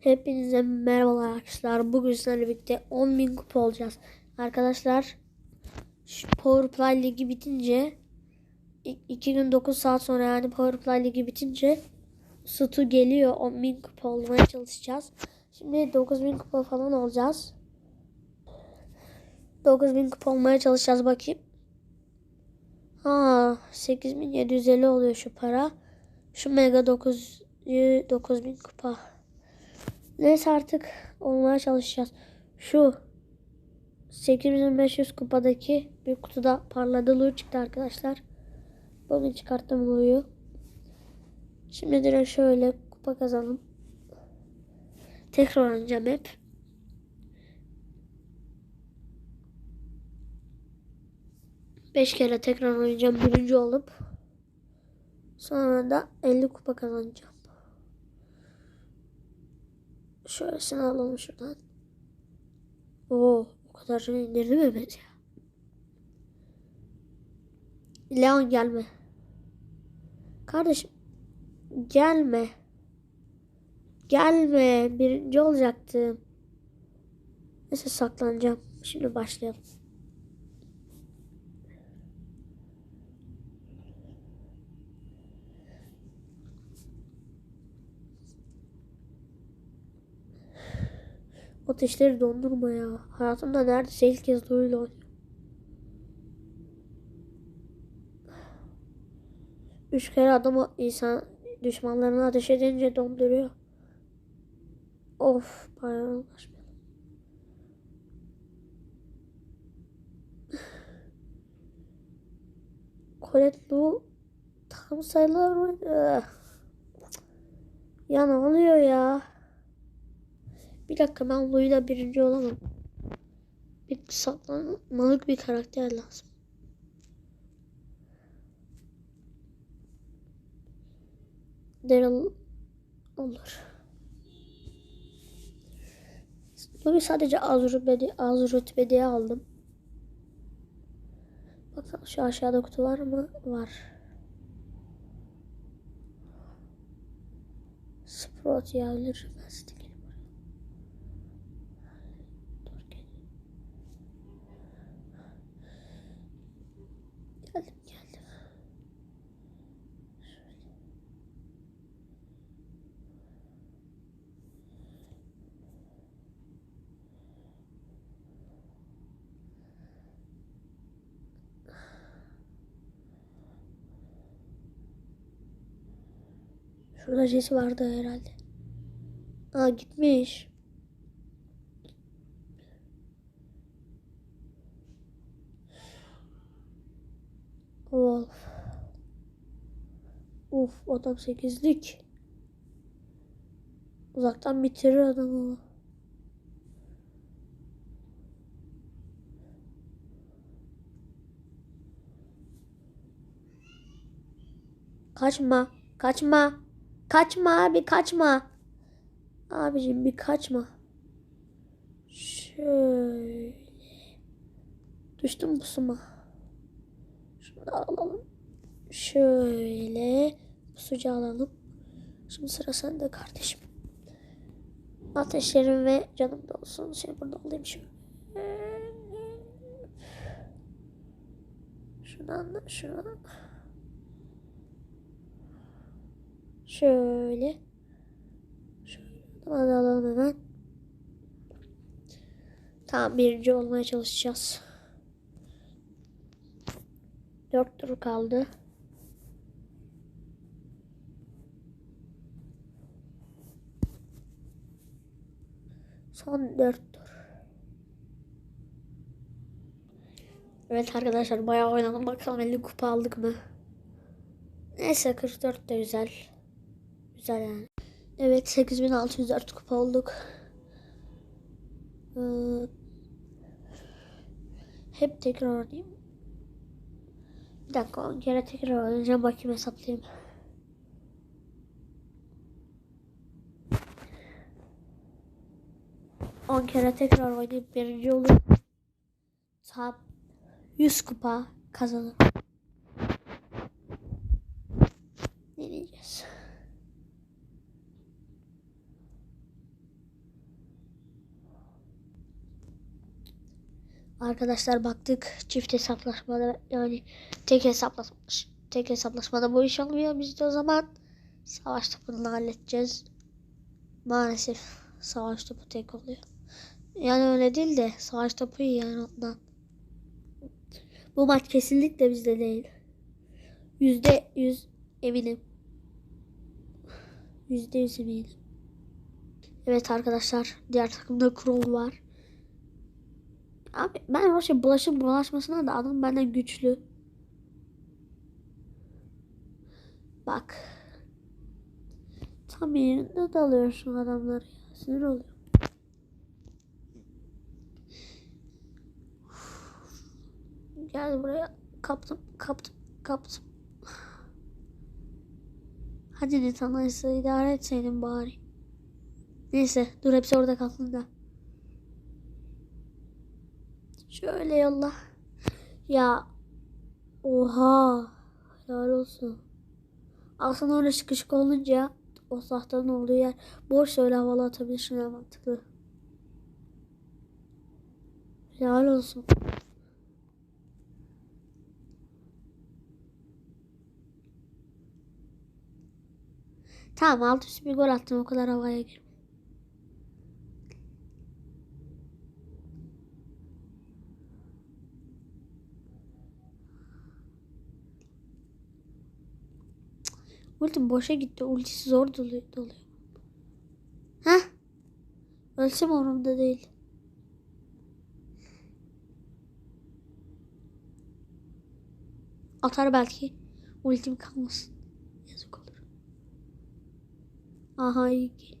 Hepinize merhabalar arkadaşlar. Bugün sizlerle birlikte 10.000 kupa olacağız. Arkadaşlar şu Powerplay Ligi bitince 2 gün 9 saat sonra yani Powerplay Ligi bitince Stu geliyor. 10.000 kupa olmaya çalışacağız. Şimdi 9.000 kupa falan olacağız. 9.000 kupa olmaya çalışacağız bakayım. Ha 8750 oluyor şu para. Şu mega 9 9000 kupa. Neyse artık olmaya çalışacağız. Şu 8500 kupadaki bir kutuda parladı Lu çıktı arkadaşlar. Bugün çıkarttım Lu'yu. Şimdi direkt şöyle kupa kazalım. Tekrar oynayacağım hep. Beş kere tekrar oynayacağım birinci olup. Sonra da 50 kupa kazanacağım. Şöylesini alalım şuradan. Oo, o kadar indirdi mi Mehmet ya? Leon gelme. Kardeşim gelme. Gelme. Birinci olacaktım. Neyse saklanacağım. Şimdi başlayalım. Ateşleri dondurma ya. Hayatımda neredeyse ilk kez oynuyorum. Üç kere adamı insan düşmanlarına ateş edince donduruyor. Of bayağı uğraşmayalım. Colette Lu tam sayılar mı? Ya ne oluyor ya? Bir dakika ben Lu'yla birinci olamam. Bir saklanmalık bir karakter lazım. Daryl olur. Lu'yu sadece az rütbede, az rütbede aldım. Bakalım şu aşağıda kutu var mı? Var. Sprout. Mastik. Şurada Jesse vardı herhalde. Aa gitmiş. Wolf. Uf adam sekizlik. Uzaktan bitirir adamı. Kaçma. Kaçma. Kaçma abi kaçma. Abicim bir kaçma. Şöyle. Düştüm pusuma. Şunu alalım. Şöyle. Pusucu alalım. Şimdi sıra sende kardeşim. Ateşlerim ve canım da olsun. Seni burada alayım şöyle. Şuradan da şuradan. Şöyle. Şöyle. Alalım hemen. Tamam birinci olmaya çalışacağız. Dört tur kaldı. Son dört tur. Evet arkadaşlar bayağı oynadım. Bakalım 50 kupa aldık mı? Neyse 44 de güzel. Güzel yani. Evet 8604 kupa olduk. Ee, hep tekrar oynayayım. Bir dakika 10 kere tekrar oynayacağım. Bakayım hesaplayayım. On kere tekrar oynayıp birinci olur. Tam 100 kupa kazanır. Ne diyeceğiz? Arkadaşlar baktık çift hesaplaşmada yani tek hesaplaşma tek hesaplaşmada bu iş olmuyor. Biz de o zaman savaş topunu halledeceğiz. Maalesef savaş topu tek oluyor. Yani öyle değil de savaş topu iyi yani ondan. Bu maç kesinlikle bizde değil. Yüzde yüz eminim. Yüzde yüz eminim. Evet arkadaşlar diğer takımda Kroll var. Abi ben o şey bulaşıp bulaşmasına da adam benden güçlü. Bak. Tam yerinde dalıyorsun adamlar ya. Sinir oluyor. Gel buraya. Kaptım, kaptım, kaptım. Hadi ne tanıysa idare etseydin bari. Neyse dur hepsi orada kalsın da. Şöyle yolla. Ya. Oha. Helal olsun. Aslında öyle sıkışık olunca o sahtanın olduğu yer boş öyle havalı atabilirsin ya mantıklı. Helal olsun. Tamam alt üstü bir gol attım o kadar havaya girme. Ultim boşa gitti. Ultisi zor doluyor. doluyor. Heh. Ölsem umurumda değil. Atar belki. Ultim kalmasın. Yazık olur. Aha iyi ki.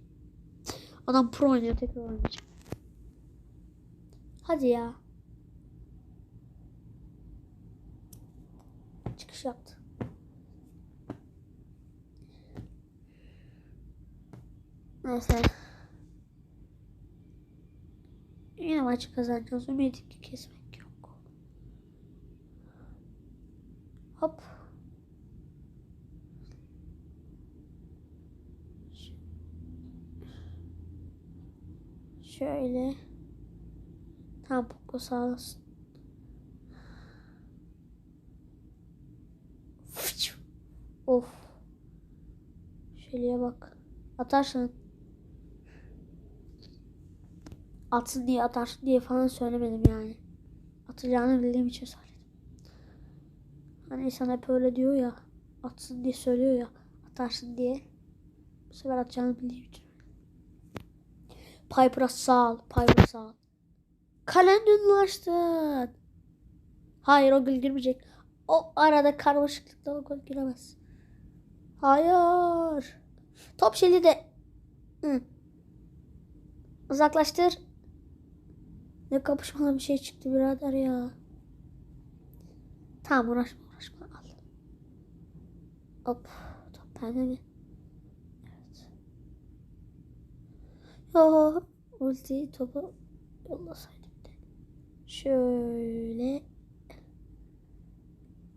Adam pro oynuyor tekrar oynayacağım. Hadi ya. Neyse. Yine maçı kazanacağız. Ümidini kesmek yok. Hop. Şöyle. Tam Poco sağ olasın. Of. Şöyle bak. Atarsın. Atsın diye atarsın diye falan söylemedim yani. Atacağını bildiğim için söyledim. Hani insan hep öyle diyor ya. Atsın diye söylüyor ya. Atarsın diye. Bu sefer atacağını bildiğim için. Piper'a sağ ol. Piper'a sağ ol. Ulaştın. Hayır o gol girmeyecek. O arada karmaşıklıkta o gol giremez. Hayır. Top şeli de. Hı. Uzaklaştır. Ne kapışmalı bir şey çıktı birader ya. Tamam uğraşma uğraşma al. Hop. Top bende mi? Evet. Yo. Ulti topu yollasaydım de. Şöyle.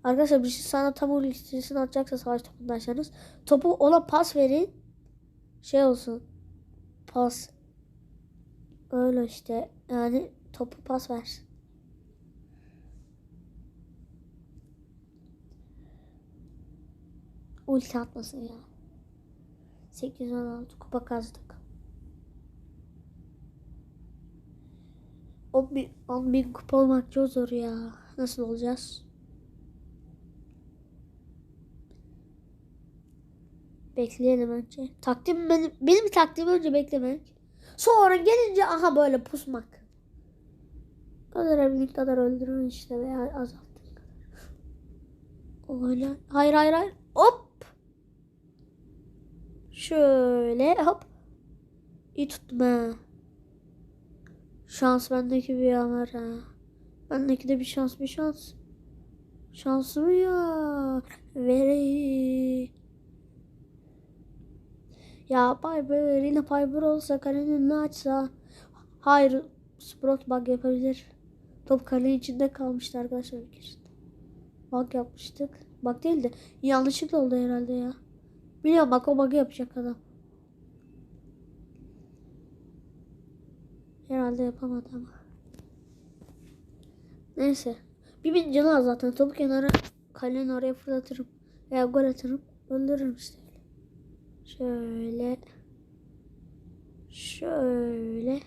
Arkadaşlar bir şey sana tam ultisini atacaksa savaş topundaysanız topu ona pas verin. Şey olsun. Pas. Öyle işte. Yani topu pas versin. Ulti atmasın ya. 816 kupa kazdık. 10 bin, 10 bin kupa olmak çok zor ya. Nasıl olacağız? Bekleyelim önce. Takdim benim, benim takdim önce beklemek. Sonra gelince aha böyle pusmak. Öldürebildiğin kadar öldürün işte veya azalttığın kadar. Öyle. Hayır hayır hayır. Hop. Şöyle hop. İyi tuttum ha. Şans bendeki bir yanar ha. Bendeki de bir şans bir şans. Şansım ya. Veri. Ya Piper yine Piper olsa kalenin ne açsa. Hayır. Sprout bug yapabilir. Top kalenin içinde kalmıştı arkadaşlar bir keresinde. Bug yapmıştık. Bug değil de yanlışlıkla oldu herhalde ya. Biliyorum bak o bug'ı yapacak adam. Herhalde yapamadı ama. Neyse. Bir bin canı zaten. Topu kenara kalenin oraya fırlatırım. Veya gol atarım. Öldürürüm işte. Şöyle. Şöyle.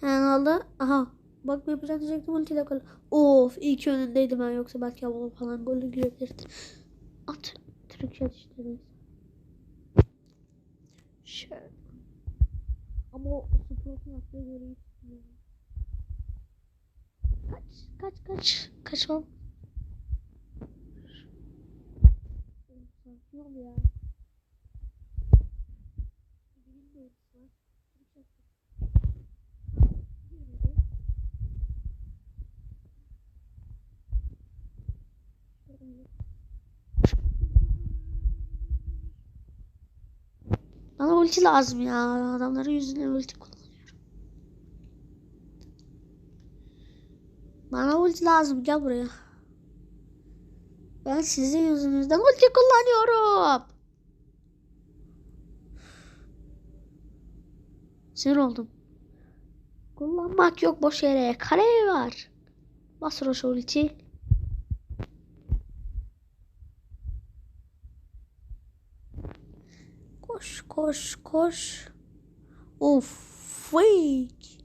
Hemen aldı. Aha. Bak ne yapacak diyecektim ultiyle gol. Of iyi ki önündeydim ben yoksa belki havalı falan golü girebilirdi. At. Trick shot işte. Ama o Sprout'un attığı golü hiç. Kaç kaç kaç. Kaç ol. Sakin ol ya. Birinin de ultisi var. Trick shot. Ha, girmedi. Şöyle. Bana ulti lazım ya. Adamların yüzünden ulti kullanıyorum. Bana ulti lazım. Gel buraya. Ben sizin yüzünüzden ulti kullanıyorum. Sinir oldum. Kullanmak yok boş yere. Kare var. Bas roş ulti. Koş koş koş. Of fake.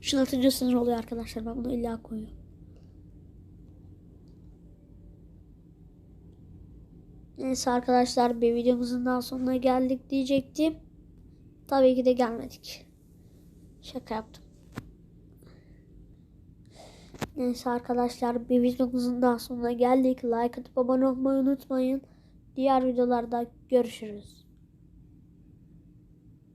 Şunu atınca sınır oluyor arkadaşlar. Ben bunu illa koyuyorum. Neyse arkadaşlar bir videomuzun daha sonuna geldik diyecektim. Tabii ki de gelmedik. Şaka yaptım. Neyse arkadaşlar bir videomuzun daha sonuna geldik. Like atıp abone olmayı unutmayın. Diğer videolarda görüşürüz.